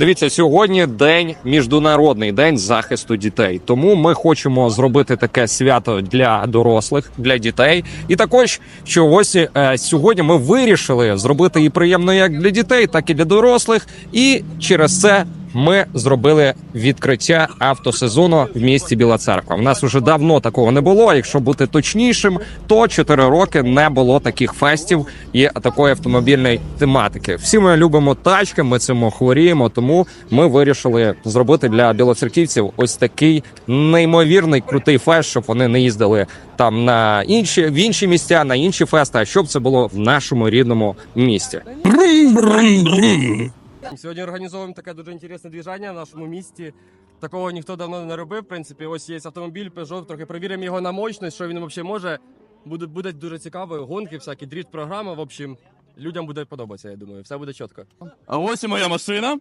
Дивіться, сьогодні день міжнародний день захисту дітей. Тому ми хочемо зробити таке свято для дорослих, для дітей. І також чогось е, сьогодні ми вирішили зробити і приємно як для дітей, так і для дорослих. І через це ми зробили відкриття автосезону в місті Біла Церква. У нас вже давно такого не було. Якщо бути точнішим, то 4 роки не було таких фестів і такої автомобільної тематики. Всі ми любимо тачки, ми цим хворіємо. Тому ми вирішили зробити для білоцерківців ось такий неймовірний крутий фест, щоб вони не їздили там на інші в інші місця, на інші фести, а щоб це було в нашому рідному місті. Сьогодні організовуємо таке дуже інтересне движення в нашому місті. Такого ніхто давно не робив. В принципі, ось є автомобіль Peugeot, трохи перевіримо його на мощність, що він взагалі може. Буде, буде дуже цікаво, гонки, всякі дріт програма. В общем, людям буде подобатися, я думаю. Все буде чітко. А ось і моя машина.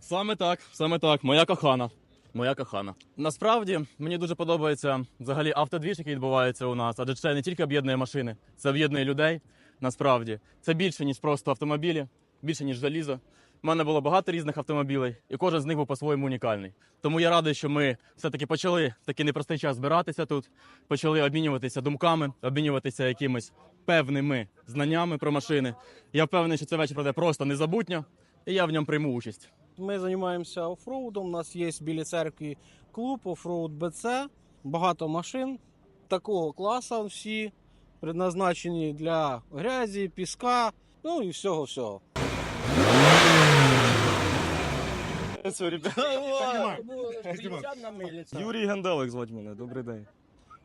Саме так, саме так, моя кохана. Моя кохана. Насправді мені дуже подобається взагалі автодвіж, який відбувається у нас, адже це не тільки об'єднує машини, це об'єднує людей. Насправді це більше ніж просто автомобілі, більше ніж залізо. У мене було багато різних автомобілей, і кожен з них був по-своєму унікальний. Тому я радий, що ми все-таки почали такий непростий час збиратися тут, почали обмінюватися думками, обмінюватися якимись певними знаннями про машини. Я впевнений, що цей вечір пройде просто незабутньо, і я в ньому прийму участь. Ми займаємося офроудом. У нас є біля церкви клуб офроуд БЦ, багато машин такого класу. Всі предназначені для грязі, піска, ну і всього всього. Юрій Генделик звать мене, добрий день.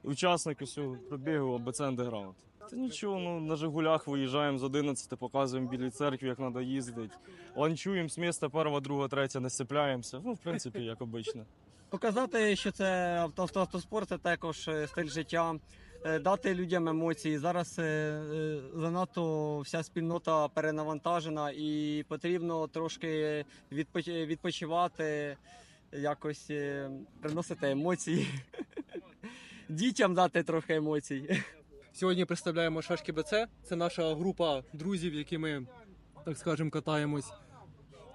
Учасник усього пробігу АБЦ Андеграунд. Та нічого, ну на Жигулях виїжджаємо з 11, показуємо білій церкві, як треба їздити. Ланчуємо з міста, перша, друга, третя, не сцепляємося. Ну, в принципі, як обично. Показати, що це авто, авто, автоспорт, це також е, стиль життя, дати людям емоції. Зараз е, е, занадто вся спільнота перенавантажена і потрібно трошки відпоч- відпочивати, якось е, приносити емоції. Дітям дати трохи емоцій. Сьогодні представляємо Шашки БЦ. Це наша група друзів, які ми, так скажемо, катаємось.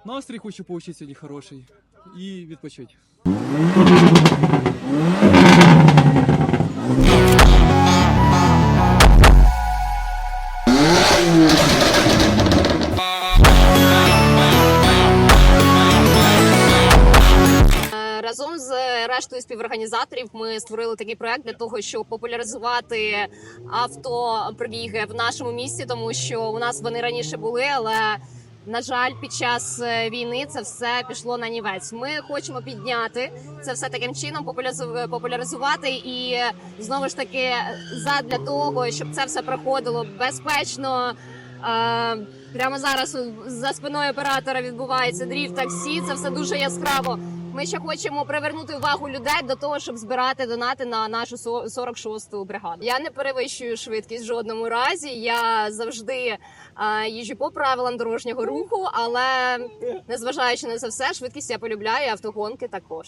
Настрій хочу получити сьогодні хороший і відпочити. Разом з рештою співорганізаторів ми створили такий проект для того, щоб популяризувати автопробіги в нашому місті, тому що у нас вони раніше були, але на жаль, під час е, війни це все пішло на нівець. Ми хочемо підняти це все таким чином, популяризу- популяризувати і знову ж таки задля того, щоб це все проходило безпечно. Е, Прямо зараз за спиною оператора відбувається дріфт таксі. Це все дуже яскраво. Ми ще хочемо привернути увагу людей до того, щоб збирати донати на нашу со- 46-ту бригаду. Я не перевищую швидкість в жодному разі. Я завжди е, їжджу по правилам дорожнього руху, але незважаючи на це все, швидкість я полюбляю, автогонки також.